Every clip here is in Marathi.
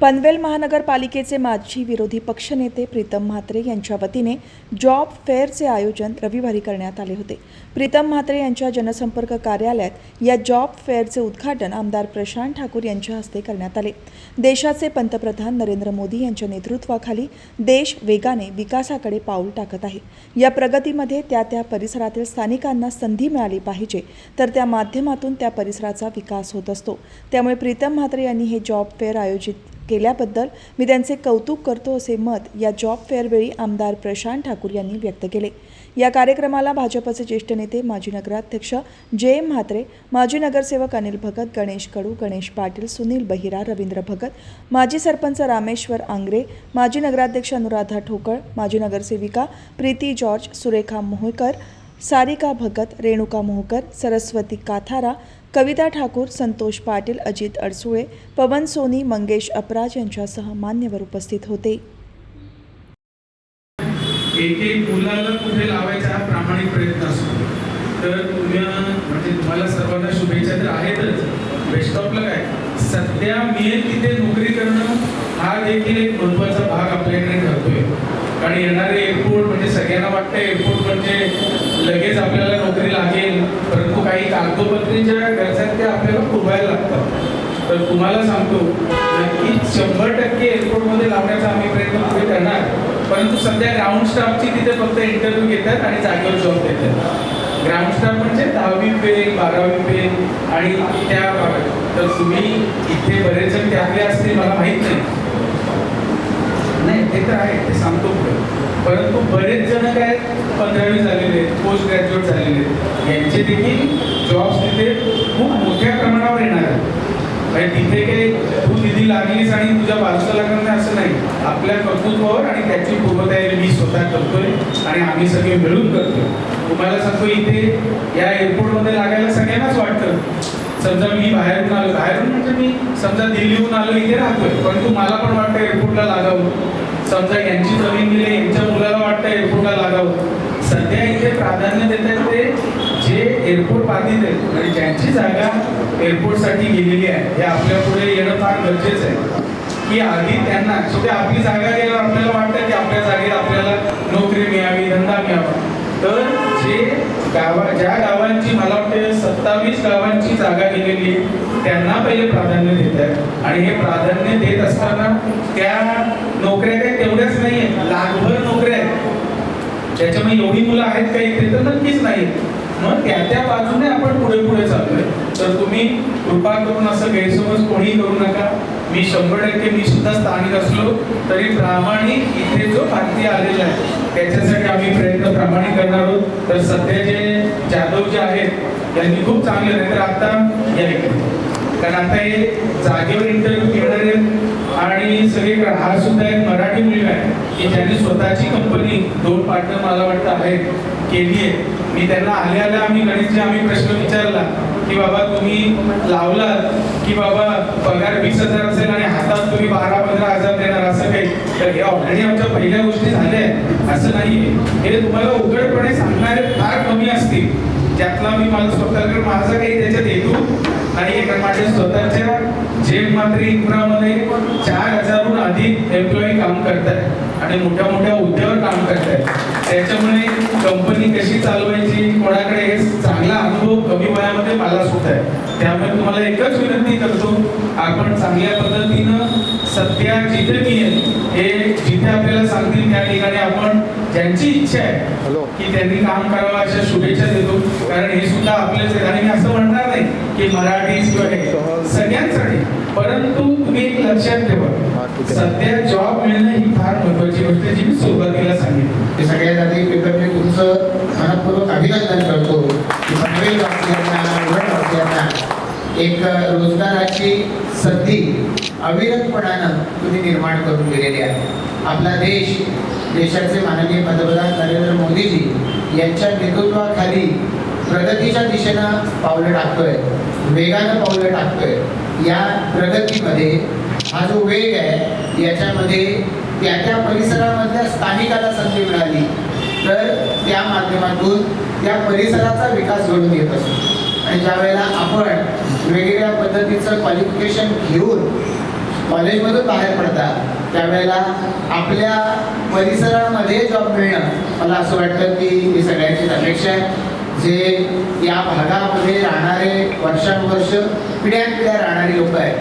पनवेल महानगरपालिकेचे माजी विरोधी पक्षनेते प्रीतम म्हात्रे यांच्या वतीने जॉब फेअरचे आयोजन रविवारी करण्यात आले होते. प्रीतम म्हात्रे यांच्या जनसंपर्क कार्यालयात या जॉब फेअरचे उद्घाटन आमदार प्रशांत ठाकूर यांच्या हस्ते करण्यात आले. देशाचे पंतप्रधान नरेंद्र मोदी यांच्या नेतृत्वाखाली देश वेगाने विकासाकडे पाऊल टाकत आहे. या प्रगतीमध्ये त्या त्या परिसरातील स्थानिकांना संधी मिळाली पाहिजे तर त्या माध्यमातून त्या परिसराचा विकास होत असतो. त्यामुळे प्रीतम म्हात्रे यांनी हे जॉब फेअर आयोजित केल्याबद्दल मी त्यांचे कौतुक करतो असे मत या जॉब फेअरवेळी आमदार प्रशांत ठाकूर यांनी व्यक्त केले. या कार्यक्रमाला भाजपचे ज्येष्ठ नेते माजी नगराध्यक्ष जे एम म्हात्रे माजी नगरसेवक अनिल भगत गणेश कडू गणेश पाटील सुनील बहिरा रवींद्र भगत माजी सरपंच रामेश्वर आंग्रे माजी नगराध्यक्ष अनुराधा ठोकळ माजी नगरसेविका प्रीती जॉर्ज सुरेखा मोहकर सारिका भगत रेणुका मोहकर सरस्वती काथारा कविता ठाकूर संतोष पाटील अजित अडसुळे पवन सोनी मंगेश अपराज यांच्यासह मान्यवर उपस्थित होते. एक एक मुलाला कुठे लावायचा हा प्रामाणिक प्रयत्न असतो. तर तुम्ही म्हणजे तुम्हाला सर्वांना शुभेच्छा तर आहेतच. बेस्ट ऑफला काय सध्या मिळेल तिथे नोकरी करणं हा देखील एक महत्त्वाचा भाग आपल्याकडे ठरतोय. कारण येणारे एअरपोर्ट म्हणजे सगळ्यांना वाटतं एअरपोर्ट म्हणजे लगेच आपल्याला नोकरी लागेल. परंतु गरजात ज्या आहेत त्या आपल्याला पुरवायला लागतात. तर तुम्हाला सांगतो की शंभर टक्के एअरपोर्टमध्ये लावण्याचा आम्ही प्रयत्न पुढे करणार. परंतु सध्या ग्राउंड स्टाफची तिथे फक्त इंटरव्ह्यू घेतात आणि जागेवर जॉब देतात. ग्राउंड स्टाफ म्हणजे दहावी पे बारावी पे आणि त्या तर तुम्ही इथे बरेच जण त्यातले असतील मला माहीत नाही. नाही ते तर आहे ते सांगतो पुढे. परंतु बरेच जण काय पंधरावी झालेले आहेत पोस्ट ग्रॅज्युएट झालेले आहेत. यांचे देखील जॉब्स तिथे खूप मोठ्या प्रमाणावर येणार आहेत. म्हणजे तिथे काही तू निधी लागलीस आणि तुझ्या बाजूला लागणार नाही असं नाही. आपल्या कर्तृत्वावर आणि त्याची पूर्वतयारी. मी स्वतः करतोय आणि आम्ही सगळे मिळून करतोय. तुम्हाला सांगतो इथे या एअरपोर्टमध्ये लागायला सगळ्यांनाच वाटतं. समजा मी बाहेरून आलो बाहेरून समजा दिल्लीहून आलो इथे राहतोय. परंतु मला पण वाटतं एअरपोर्टला लागावं. समजा यांची जमीन दिली यांच्या मुलाला वाटतं एअरपोर्टला लागावं. सध्या इथे प्राधान्य देतात ते जे एअरपोर्ट बाधित आहेत म्हणजे ज्यांची जागा एअरपोर्टसाठी गेलेली आहे हे आपल्या पुढे येणं फार गरजेचं आहे. की आधी त्यांना सुद्धा आपली जागा गेल्यावर आपल्याला वाटतं की आपल्या जागेत आपल्याला नोकरी मिळावी धंदा मिळावा. तर जे गावा ज्या गावांची मला वाटते सत्तावीस गावांची जागा गेलेली आहे त्यांना पहिले प्राधान्य देत आहे आणि हे प्राधान्य देत असताना त्या नोकऱ्या काही तेवढ्याच नाही आहेत लाखभर नोकऱ्या आहेत. ज्याच्यामुळे एवढी मुलं आहेत का इथे तर नक्कीच नाही मग त्या त्या बाजूने आपण पुढे पुढे चाललोय. तर तुम्ही कृपा करून असं गैरसमज कोणी करू नका. मी शंभर टक्के मी सुद्धा स्थानिक असलो तरी प्रामाणिक इथे जो भारतीय आलेला आहे त्याच्यासाठी आम्ही प्रयत्न प्रामाणिक करणार आहोत. तर सध्या जे जाधव जे आहेत त्यांनी खूप चांगले नाही तर आता या कारण आता हे जागेवर इंटरव्ह्यू घेणारे आणि सगळे हा सुद्धा एक मराठी मुलगा आहे की ज्यांनी स्वतःची कंपनी दोन पार्टनर मला वाटतं आहेत केली आहे मी त्यांना आल्या आल्या आम्ही गणेशजी आम्ही प्रश्न विचारला की बाबा तुम्ही लावलात की बाबा पगार वीस हजार असेल आणि हातात तुम्ही बारा पंधरा हजार देणार असं काही तर हे ऑलरेडी आमच्या पहिल्या गोष्टी झाल्या आहेत. असं नाही हे तुम्हाला उघडपणे सांगणारे फार कमी असतील. त्यातला मी मला स्वतःकडे माझा काही त्याच्यात हेतू नाही कारण स्वतःच्या जेम मात्र चार हजारहून अधिक एम्प्लॉई काम करतात आणि मोठ्या मोठ्या हुद्द्यावर काम करतात त्याच्यामुळे कंपनी कशी चालवायची कोणाकडे हे चांगला अनुभव कमी वयामध्ये मला सुद्धा आहे. त्यामुळे तुम्हाला एकच विनंती करतो आपण चांगल्या पद्धतीनं सध्या जिथे मी आहे हे जिथे आपल्याला सांगतील त्या ठिकाणी आपण ज्यांची इच्छा आहे की त्यांनी काम करावं अशा शुभेच्छा देतो. कारण हे सुद्धा आपलेच आहेत. आणि मी असं म्हणणार नाही की मराठी किंवा सगळ्यांसाठी. परंतु तुम्ही एक लक्षात ठेवा. सध्या जॉब मिळणं ही फार महत्वाची गोष्ट आहे जी मी सुरुवातीला सांगितली. ते सगळ्यात आधी पेपर मी तुमचं मनपूर्वक अभिनंदन करतो. एक रोजगाराची संधी अविरतपणानं तुम्ही निर्माण करून दिलेली आहे. आपला देश देशाचे माननीय पंतप्रधान नरेंद्र मोदीजी यांच्या नेतृत्वाखाली प्रगतीच्या दिशेनं पावलं टाकतोय वेगानं पावलं टाकतोय. या प्रगतीमध्ये हा जो वेग आहे याच्यामध्ये त्या त्या परिसरामधल्या स्थानिकाला संधी मिळाली तर त्या माध्यमातून त्या परिसराचा विकास घडून येत असतो. आणि ज्या वेळेला आपण वेगवेगळ्या पद्धतीचं क्वालिफिकेशन घेऊन कॉलेजमधून बाहेर पडतात. त्यावेळेला आपल्या परिसरामध्ये जॉब मिळणं मला असं वाटतं की ही सगळ्यांचीच अपेक्षा आहे. जे या भागामध्ये राहणारे वर्षानुवर्ष पिढ्यानपिढ्या राहणारी लोक आहेत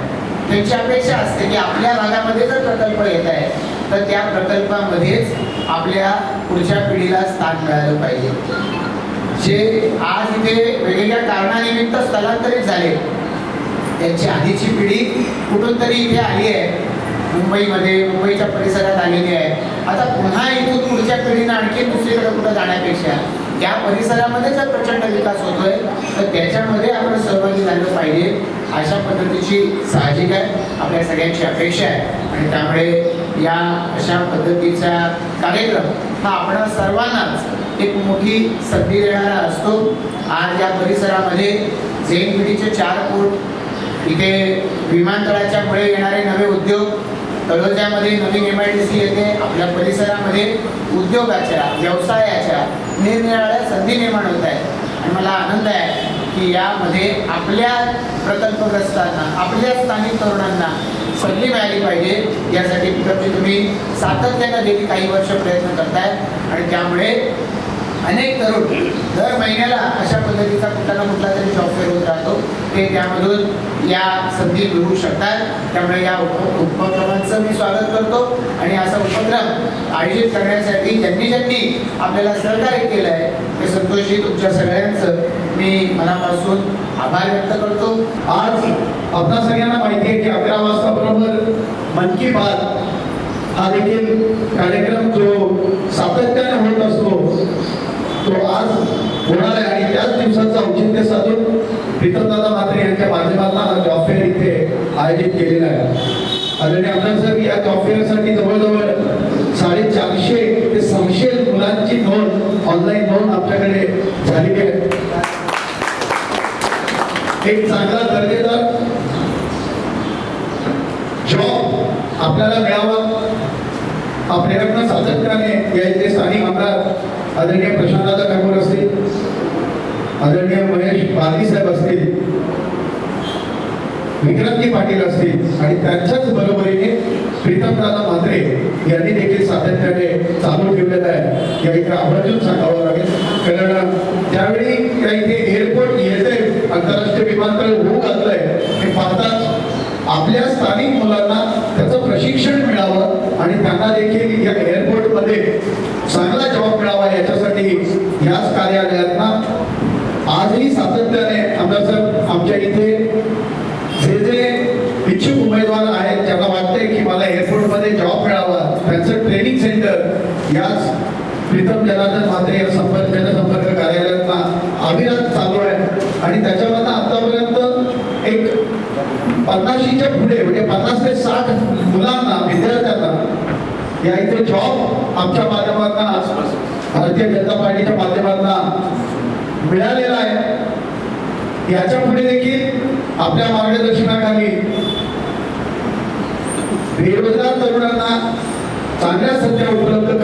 त्यांची अपेक्षा असते की आपल्या भागामध्ये जर प्रकल्प येत आहे तर त्या प्रकल्पामध्येच आपल्या पुढच्या पिढीला स्थान मिळालं पाहिजे. जे आज इथे वेगवेगळ्या कारणानिमित्त स्थलांतरित झाले त्यांची आधीची पिढी कुठून तरी इथे आली आहे. मुंबईमध्ये मुंबईच्या परिसरात आलेली आहे. आता पुन्हा इथून पुढच्या पिढीनं आणखी दुसरीकडे कुठं जाण्यापेक्षा या परिसरामध्ये जर प्रचंड विकास होतोय. तर त्याच्यामध्ये आपण सहभागी झालं पाहिजे. अशा पद्धतीची साहजिक आहे. आपल्या सगळ्यांची अपेक्षा आहे. आणि त्यामुळे या अशा पद्धतीचा कार्यक्रम हा आपण सर्वांनाच एक मोठी संधी देणारा असतो. आज या परिसरामध्ये जैन पिढीचे चार कोट इथे विमानतळाच्या पुढे येणारे नवे उद्योग तळोज्यामध्ये नवीन एम आय डी सी येते आपल्या परिसरामध्ये उद्योगाच्या व्यवसायाच्या निरनिराळ्या संधी निर्माण होत आहेत. आणि मला आनंद आहे की यामध्ये आपल्या प्रकल्पग्रस्तांना आपल्या स्थानिक तरुणांना संधी मिळाली पाहिजे. यासाठी पिकअपची तुम्ही सातत्यानं गेली काही वर्ष प्रयत्न करतायत आणि त्यामुळे अनेक तरुण दर महिन्याला अशा पद्धतीचा कुठला ना कुठला तरी जॉब फेअर होत राहतो. ते त्यामधून या संधी मिळू शकतात. त्यामुळे या उप उपक्रमांचं मी स्वागत करतो. आणि असा उपक्रम आयोजित करण्यासाठी ज्यांनी ज्यांनी आपल्याला सहकार्य केलं आहे ते संतोषी तुमच्या सगळ्यांचं मी मनापासून आभार व्यक्त करतो. आज आपल्या सगळ्यांना माहिती आहे की अकरा वाजता बरोबर मन की बात हा देखील कार्यक्रम जो सातत्याने तो आज होणार आहे. आणि त्याच दिवसाचं औचित्य साधून प्रीतमदादा म्हात्रे यांच्या माध्यमातून हा जॉब फेअर इथे आयोजित केलेला आहे. आदरणीय आमदार साहेब या जॉब फेअरसाठी जवळजवळ साडेचारशे ते सहाशे मुलांची नोंद ऑनलाईन नोंद आपल्याकडे झालेली आहे. एक चांगला दर्जेदार जॉब आपल्याला मिळावा. हा सातत्याने यायचे. स्थानिक आमदार आदरणीय प्रशांतदादा ठाकूर असतील आदरणीय महेश बालदी साहेब असतील विक्रांती पाटील असतील आणि त्यांच्याच बरोबरीने प्रीतमदादा म्हात्रे यांनी देखील सातत्याने चालू ठेवलेलं आहे. या इथे आवर्जून सांगावं लागेल. कारण त्यावेळी त्या इथे एअरपोर्ट येते आंतरराष्ट्रीय विमानतळ होऊ घातलंय हे पाहताच आपल्या स्थानिक मुलांना त्याचं प्रशिक्षण मिळावं आणि त्यांना देखील या एअरपोर्टमध्ये चांगला जॉब मिळावा याच्यासाठी याच कार्यालयातना आजही सातत्याने आमदार साहेब आमच्या इथे जे जे इच्छुक उमेदवार आहेत ज्यांना वाटते की मला एअरपोर्टमध्ये जॉब मिळावा त्यांचं ट्रेनिंग सेंटर याच प्रीतम जनार्दन म्हात्रे या संपर्क जनसंपर्क कार्यालयातला अविरत चालू आहे आणि त्याच्यामधनं आतापर्यंत एक पन्नाशीच्या पुढे म्हणजे पन्नास ते साठ मुलांना विद्यार्थ्यांना या इथे जॉब आमच्या माध्यमातून भारतीय जनता पार्टीच्या माध्यमातून मिळालेला आहे. याच्यापुढे देखील आपल्या मार्गदर्शनाखाली बेरोजगार तरुणांना चांगल्या संध्या उपलब्ध